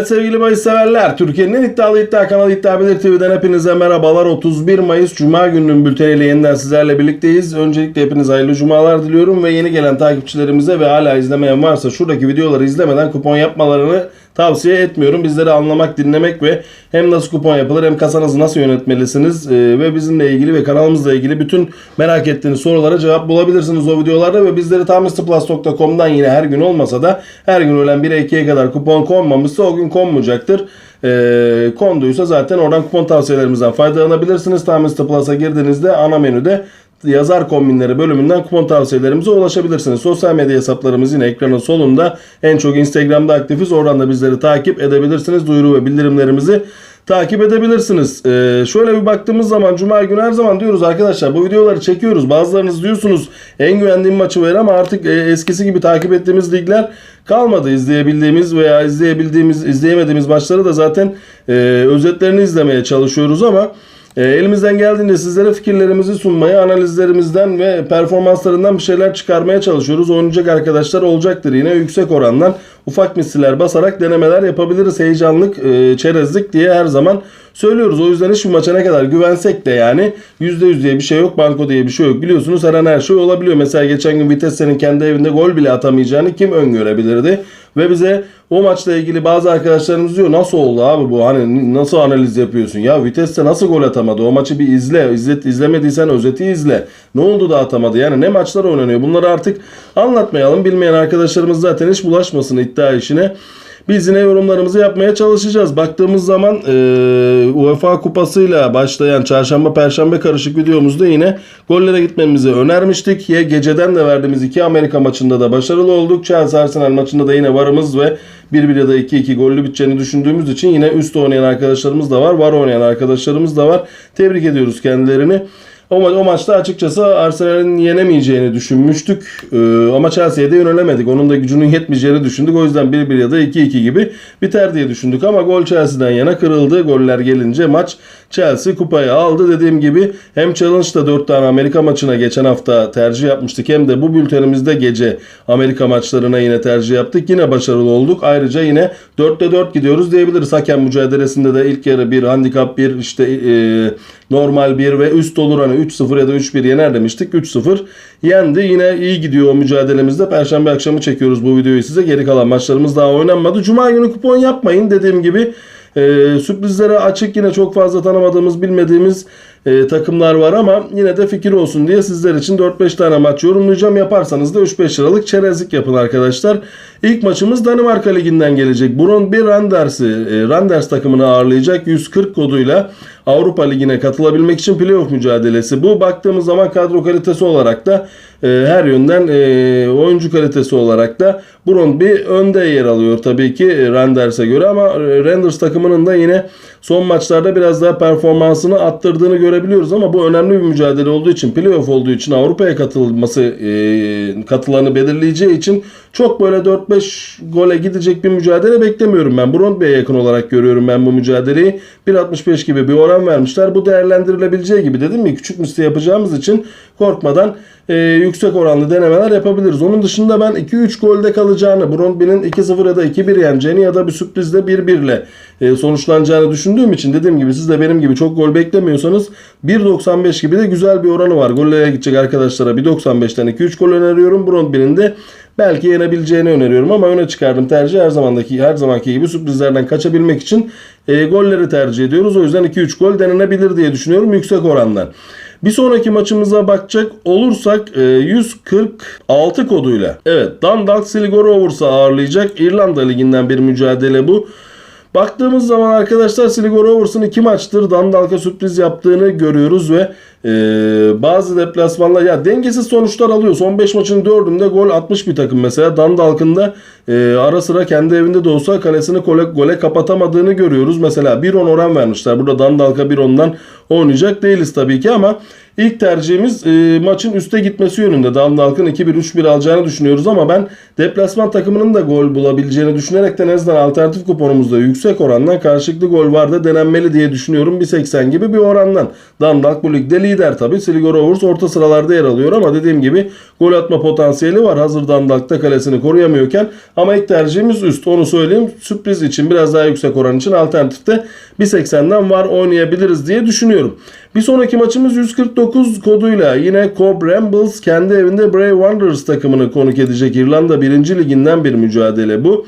Evet sevgili bahis severler, Türkiye'nin en iddialı iddia kanalı İddia Bilir TV'den hepinize merhabalar. 31 Mayıs Cuma gününün bülteniyle yeniden sizlerle birlikteyiz. Öncelikle hepinize hayırlı cumalar diliyorum ve yeni gelen takipçilerimize ve hala izlemeyen varsa şuradaki videoları izlemeden kupon yapmalarını tavsiye etmiyorum. Bizleri anlamak, dinlemek ve hem nasıl kupon yapılır hem kasanızı nasıl yönetmelisiniz e, ve bizimle ilgili ve kanalımızla ilgili bütün merak ettiğiniz sorulara cevap bulabilirsiniz o videolarda ve bizleri tamistiplus.com'dan yine her gün olmasa da her gün öğlen 1'e 2'ye kadar kupon konmamışsa o gün konmayacaktır. E, konduysa zaten oradan kupon tavsiyelerimizden faydalanabilirsiniz. Tamisti Plus'a girdiğinizde ana menüde yazar kombinleri bölümünden kupon tavsiyelerimize ulaşabilirsiniz. Sosyal medya hesaplarımız yine ekranın solunda. En çok Instagram'da aktifiz. Oradan da bizleri takip edebilirsiniz. Duyuru ve bildirimlerimizi takip edebilirsiniz. Ee, şöyle bir baktığımız zaman Cuma günü her zaman diyoruz arkadaşlar bu videoları çekiyoruz. Bazılarınız diyorsunuz en güvendiğim maçı ver ama artık e, eskisi gibi takip ettiğimiz ligler kalmadı. izleyebildiğimiz veya izleyebildiğimiz izleyemediğimiz maçları da zaten e, özetlerini izlemeye çalışıyoruz ama e, elimizden geldiğince sizlere fikirlerimizi sunmaya, analizlerimizden ve performanslarından bir şeyler çıkarmaya çalışıyoruz. Oynayacak arkadaşlar olacaktır yine yüksek orandan ufak misiller basarak denemeler yapabiliriz. Heyecanlık, e, çerezlik diye her zaman söylüyoruz. O yüzden hiçbir maça ne kadar güvensek de yani %100 diye bir şey yok, banko diye bir şey yok. Biliyorsunuz her an her şey olabiliyor. Mesela geçen gün Vitesse'nin kendi evinde gol bile atamayacağını kim öngörebilirdi? Ve bize o maçla ilgili bazı arkadaşlarımız diyor nasıl oldu abi bu hani nasıl analiz yapıyorsun ya Vitesse nasıl gol atamadı o maçı bir izle izlet izlemediysen özeti izle ne oldu da atamadı yani ne maçlar oynanıyor bunları artık anlatmayalım bilmeyen arkadaşlarımız zaten hiç bulaşmasın iddia işine biz yine yorumlarımızı yapmaya çalışacağız. Baktığımız zaman e, UEFA kupasıyla başlayan çarşamba perşembe karışık videomuzda yine gollere gitmemizi önermiştik. Ya geceden de verdiğimiz iki Amerika maçında da başarılı olduk. Chelsea Arsenal maçında da yine varımız ve 1-1 ya da 2-2 gollü biteceğini düşündüğümüz için yine üst oynayan arkadaşlarımız da var. Var oynayan arkadaşlarımız da var. Tebrik ediyoruz kendilerini. O, ma- o maçta açıkçası Arsenal'in yenemeyeceğini düşünmüştük. Ee, ama Chelsea'ye de yönelemedik. Onun da gücünün yetmeyeceğini düşündük. O yüzden 1-1 ya da 2-2 gibi biter diye düşündük. Ama gol Chelsea'den yana kırıldı. Goller gelince maç Chelsea kupayı aldı. Dediğim gibi hem Challenge'da 4 tane Amerika maçına geçen hafta tercih yapmıştık. Hem de bu bültenimizde gece Amerika maçlarına yine tercih yaptık. Yine başarılı olduk. Ayrıca yine 4'te 4 gidiyoruz diyebiliriz. Hakem mücadelesinde de ilk yarı 1, handikap 1, işte e, normal 1 ve üst olur hani 3-0 ya da 3-1 yener demiştik. 3-0 yendi. Yine iyi gidiyor mücadelemizde. Perşembe akşamı çekiyoruz bu videoyu size. Geri kalan maçlarımız daha oynanmadı. Cuma günü kupon yapmayın dediğim gibi. E, sürprizlere açık yine çok fazla tanımadığımız bilmediğimiz e, takımlar var ama yine de fikir olsun diye sizler için 4-5 tane maç yorumlayacağım. Yaparsanız da 3-5 liralık çerezlik yapın arkadaşlar. İlk maçımız Danimarka Ligi'nden gelecek. Brøndby Randers'i, e, Randers takımını ağırlayacak 140 koduyla Avrupa Ligi'ne katılabilmek için playoff mücadelesi. Bu baktığımız zaman kadro kalitesi olarak da e, her yönden e, oyuncu kalitesi olarak da Brøndby önde yer alıyor tabii ki e, Randers'e göre ama e, Randers takımının da yine son maçlarda biraz daha performansını attırdığını görebiliyoruz ama bu önemli bir mücadele olduğu için playoff olduğu için Avrupa'ya katılması e, katılanı belirleyeceği için çok böyle 4-5 gole gidecek bir mücadele beklemiyorum ben. Brøndby'ye yakın olarak görüyorum ben bu mücadeleyi. 1.65 gibi bir oran vermişler. Bu değerlendirilebileceği gibi dedim mi küçük misli yapacağımız için korkmadan e, yüksek oranlı denemeler yapabiliriz. Onun dışında ben 2-3 golde kalacağını, Brøndby'nin 2-0 ya da 2-1 yeneceğini ya da bir sürprizle 1-1 ile e, sonuçlanacağını düşündüğüm için dediğim gibi siz de benim gibi çok gol beklemiyorsanız 1.95 gibi de güzel bir oranı var. Gollere gidecek arkadaşlara 1.95'ten 2-3 gol öneriyorum. Brøndby'nin de belki yenebileceğini öneriyorum ama öne çıkardım tercih her zamandaki her zamanki gibi sürprizlerden kaçabilmek için e, golleri tercih ediyoruz. O yüzden 2-3 gol denenebilir diye düşünüyorum yüksek orandan. Bir sonraki maçımıza bakacak olursak e, 146 koduyla. Evet Dundalk Sligo Rovers'ı ağırlayacak. İrlanda Ligi'nden bir mücadele bu. Baktığımız zaman arkadaşlar Sligo Rovers'ın iki maçtır Dundalk'a sürpriz yaptığını görüyoruz ve e, bazı deplasmanlar ya dengesiz sonuçlar alıyor. Son 5 maçın 4'ünde gol atmış bir takım mesela. Dundalk'ın da e, ara sıra kendi evinde de olsa kalesini gole, gole kapatamadığını görüyoruz. Mesela 1-10 oran vermişler. Burada Dundalk'a 1-10'dan oynayacak değiliz tabii ki ama İlk tercihimiz e, maçın üste gitmesi yönünde. Dundalk'ın 2-1-3-1 alacağını düşünüyoruz ama ben deplasman takımının da gol bulabileceğini düşünerekten en azından alternatif kuponumuzda yüksek orandan karşılıklı gol var da denenmeli diye düşünüyorum. 1.80 gibi bir orandan. Dundalk bu ligde lider tabi. Sligo Rovers orta sıralarda yer alıyor ama dediğim gibi gol atma potansiyeli var. Hazır Dundalk'ta kalesini koruyamıyorken ama ilk tercihimiz üst. Onu söyleyeyim. Sürpriz için biraz daha yüksek oran için alternatifte 1.80'den var oynayabiliriz diye düşünüyorum. Bir sonraki maçımız 149 koduyla yine Cobb Rambles kendi evinde Bray Wanderers takımını konuk edecek İrlanda 1. liginden bir mücadele bu.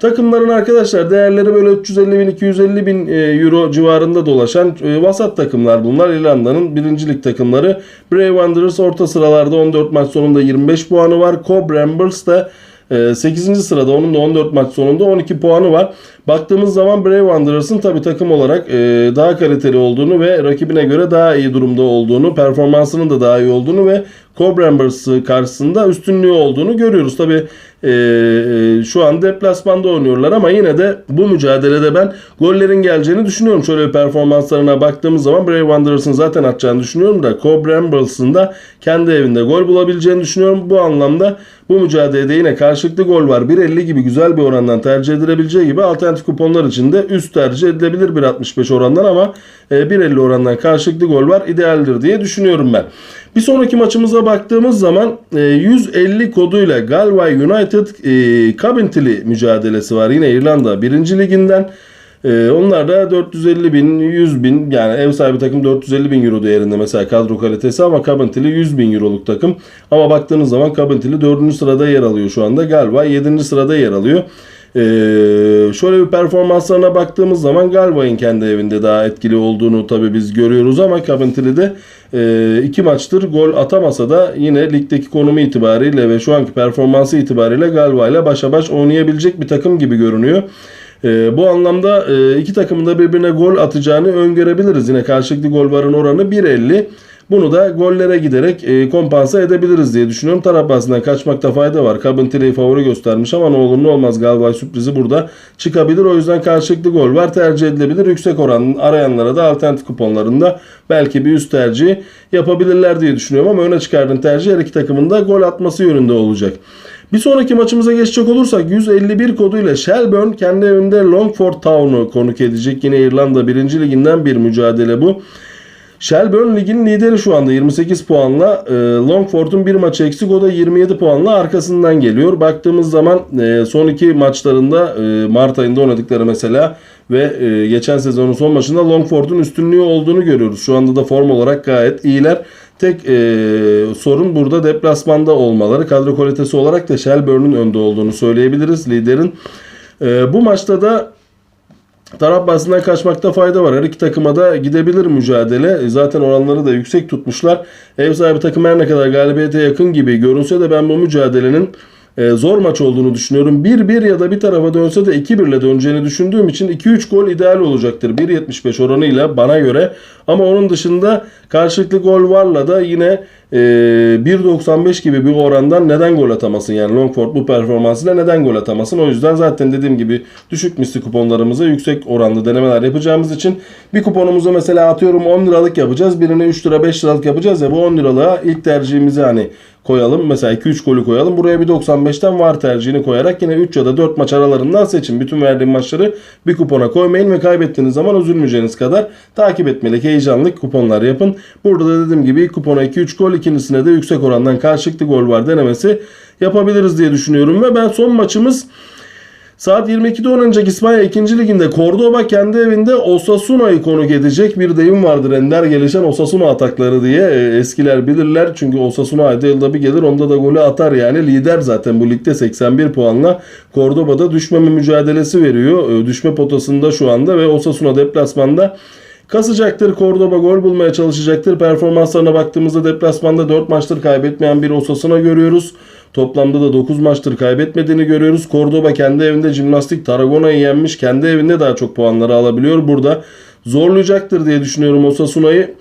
Takımların arkadaşlar değerleri böyle 350 bin 250 bin e, euro civarında dolaşan e, vasat takımlar bunlar. İrlanda'nın birincilik takımları. Bray Wanderers orta sıralarda 14 maç sonunda 25 puanı var. Cobb Ramblers da 8. sırada onun da 14 maç sonunda 12 puanı var. Baktığımız zaman Bray Wanderers'ın tabi takım olarak e, daha kaliteli olduğunu ve rakibine göre daha iyi durumda olduğunu, performansının da daha iyi olduğunu ve Cobb Ramblers karşısında üstünlüğü olduğunu görüyoruz. Tabi e, e, şu an deplasmanda oynuyorlar ama yine de bu mücadelede ben gollerin geleceğini düşünüyorum. Şöyle performanslarına baktığımız zaman Bray Wanderers'ın zaten atacağını düşünüyorum da Cobb Rambles'ın da kendi evinde gol bulabileceğini düşünüyorum. Bu anlamda bu mücadelede yine karşılıklı gol var. 1.50 gibi güzel bir orandan tercih edilebileceği gibi alternatif kuponlar için de üst tercih edilebilir 1.65 orandan ama e, 1.50 orandan karşılıklı gol var idealdir diye düşünüyorum ben. Bir sonraki maçımıza baktığımız zaman e, 150 koduyla Galway United e, Coventry mücadelesi var. Yine İrlanda 1. liginden. E, onlar da 450 bin, 100 bin yani ev sahibi takım 450 bin euro değerinde mesela kadro kalitesi ama Coventry 100 bin euroluk takım. Ama baktığınız zaman Coventry 4. sırada yer alıyor şu anda. Galway 7. sırada yer alıyor. Ee, şöyle bir performanslarına baktığımız zaman Galway'ın kendi evinde daha etkili olduğunu tabi biz görüyoruz ama Coventry'de e, iki maçtır gol atamasa da yine ligdeki konumu itibariyle ve şu anki performansı itibariyle Galway ile başa baş oynayabilecek bir takım gibi görünüyor. E, bu anlamda e, iki takımın da birbirine gol atacağını öngörebiliriz. Yine karşılıklı gol varın oranı 1.50. Bunu da gollere giderek e, kompansa edebiliriz diye düşünüyorum. Taraf bahsinden kaçmakta fayda var. Coventry'yi favori göstermiş ama ne olur ne olmaz Galway sürprizi burada çıkabilir. O yüzden karşılıklı gol var tercih edilebilir. Yüksek oran arayanlara da alternatif kuponlarında belki bir üst tercih yapabilirler diye düşünüyorum. Ama öne çıkardığım tercih her iki takımın da gol atması yönünde olacak. Bir sonraki maçımıza geçecek olursak 151 koduyla Shelburne kendi evinde Longford Town'u konuk edecek. Yine İrlanda 1. liginden bir mücadele bu. Shelburne ligin lideri şu anda 28 puanla. E, Longford'un bir maçı eksik o da 27 puanla arkasından geliyor. Baktığımız zaman e, son iki maçlarında e, Mart ayında oynadıkları mesela ve e, geçen sezonun son maçında Longford'un üstünlüğü olduğunu görüyoruz. Şu anda da form olarak gayet iyiler. Tek e, sorun burada deplasmanda olmaları. Kadro kalitesi olarak da Shelburne'un önde olduğunu söyleyebiliriz liderin. E, bu maçta da Taraf bahsinden kaçmakta fayda var. Her iki takıma da gidebilir mücadele. E, Zaten oranları da yüksek tutmuşlar. Ev sahibi takım her ne kadar galibiyete yakın gibi görünse de ben bu mücadelenin e, zor maç olduğunu düşünüyorum. 1-1 ya da bir tarafa dönse de 2-1 ile döneceğini düşündüğüm için 2-3 gol ideal olacaktır. 1.75 oranıyla bana göre. Ama onun dışında karşılıklı gol varla da yine e, 1.95 gibi bir orandan neden gol atamasın? Yani Longford bu performansıyla neden gol atamasın? O yüzden zaten dediğim gibi düşük misli kuponlarımıza yüksek oranlı denemeler yapacağımız için bir kuponumuzu mesela atıyorum 10 liralık yapacağız. Birine 3 lira 5 liralık yapacağız ya bu 10 liralığa ilk tercihimizi hani koyalım. Mesela 2-3 golü koyalım. Buraya bir 95'ten var tercihini koyarak yine 3 ya da 4 maç aralarından seçin. Bütün verdiğim maçları bir kupona koymayın ve kaybettiğiniz zaman üzülmeyeceğiniz kadar takip etmelik heyecanlı kuponlar yapın. Burada da dediğim gibi kupona 2-3 gol ikincisine de yüksek orandan karşılıklı gol var denemesi yapabiliriz diye düşünüyorum ve ben son maçımız Saat 22'de oynanacak İspanya 2. Liginde Cordoba kendi evinde Osasuna'yı konuk edecek. Bir deyim vardır ender gelişen Osasuna atakları diye. E, eskiler bilirler çünkü Osasuna ayda yılda bir gelir onda da golü atar yani. Lider zaten bu ligde 81 puanla Cordoba'da düşmeme mücadelesi veriyor. E, düşme potasında şu anda ve Osasuna deplasmanda Kasacaktır. Cordoba gol bulmaya çalışacaktır. Performanslarına baktığımızda deplasmanda 4 maçtır kaybetmeyen bir Osasuna görüyoruz. Toplamda da 9 maçtır kaybetmediğini görüyoruz. Cordoba kendi evinde jimnastik Tarragona'yı yenmiş. Kendi evinde daha çok puanları alabiliyor. Burada zorlayacaktır diye düşünüyorum Osasuna'yı.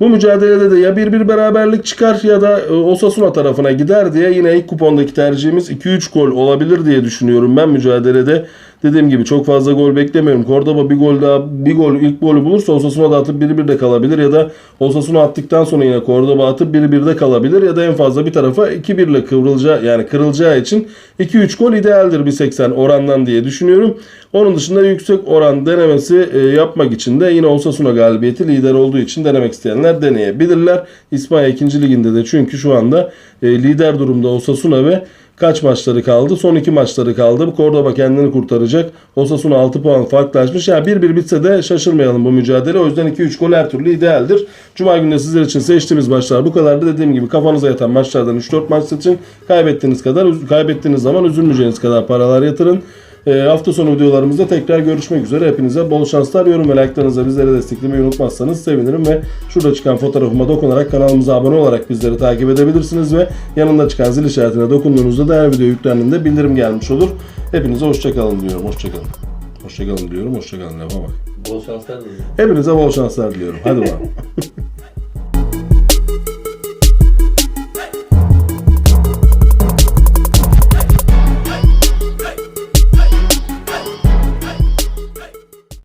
Bu mücadelede de ya 1-1 beraberlik çıkar ya da e, Osasuna tarafına gider diye yine ilk kupondaki tercihimiz 2-3 gol olabilir diye düşünüyorum ben mücadelede. Dediğim gibi çok fazla gol beklemiyorum. Cordoba bir gol daha bir gol ilk golü bulursa Osasuna da atıp 1-1 de kalabilir ya da Osasuna attıktan sonra yine Cordoba atıp 1-1 de kalabilir ya da en fazla bir tarafa 2-1 ile kıvrılacağı yani kırılacağı için 2-3 gol idealdir 1.80 orandan diye düşünüyorum. Onun dışında yüksek oran denemesi e, yapmak için de yine Osasuna galibiyeti lider olduğu için denemek isteyenler deneyebilirler. İspanya 2. liginde de çünkü şu anda e, lider durumda Osasuna ve kaç maçları kaldı? Son iki maçları kaldı. Cordoba kendini kurtaracak. Osasuna 6 puan farklılaşmış. Yani 1-1 bitse de şaşırmayalım bu mücadele. O yüzden 2-3 gol her türlü idealdir. Cuma günü de sizler için seçtiğimiz maçlar bu kadardı. Dediğim gibi kafanıza yatan maçlardan 3-4 maç seçin. Kaybettiğiniz kadar, kaybettiğiniz zaman üzülmeyeceğiniz kadar paralar yatırın. E, hafta sonu videolarımızda tekrar görüşmek üzere. Hepinize bol şanslar. Yorum ve like'larınızla bizleri desteklemeyi unutmazsanız sevinirim ve şurada çıkan fotoğrafıma dokunarak kanalımıza abone olarak bizleri takip edebilirsiniz ve yanında çıkan zil işaretine dokunduğunuzda da her video yüklendiğinde bildirim gelmiş olur. Hepinize hoşçakalın diyorum. Hoşçakalın. Hoşçakalın diyorum. Hoşçakalın. Lafa bak. Bol şanslar diliyorum. Hepinize bol şanslar diliyorum. Hadi bakalım.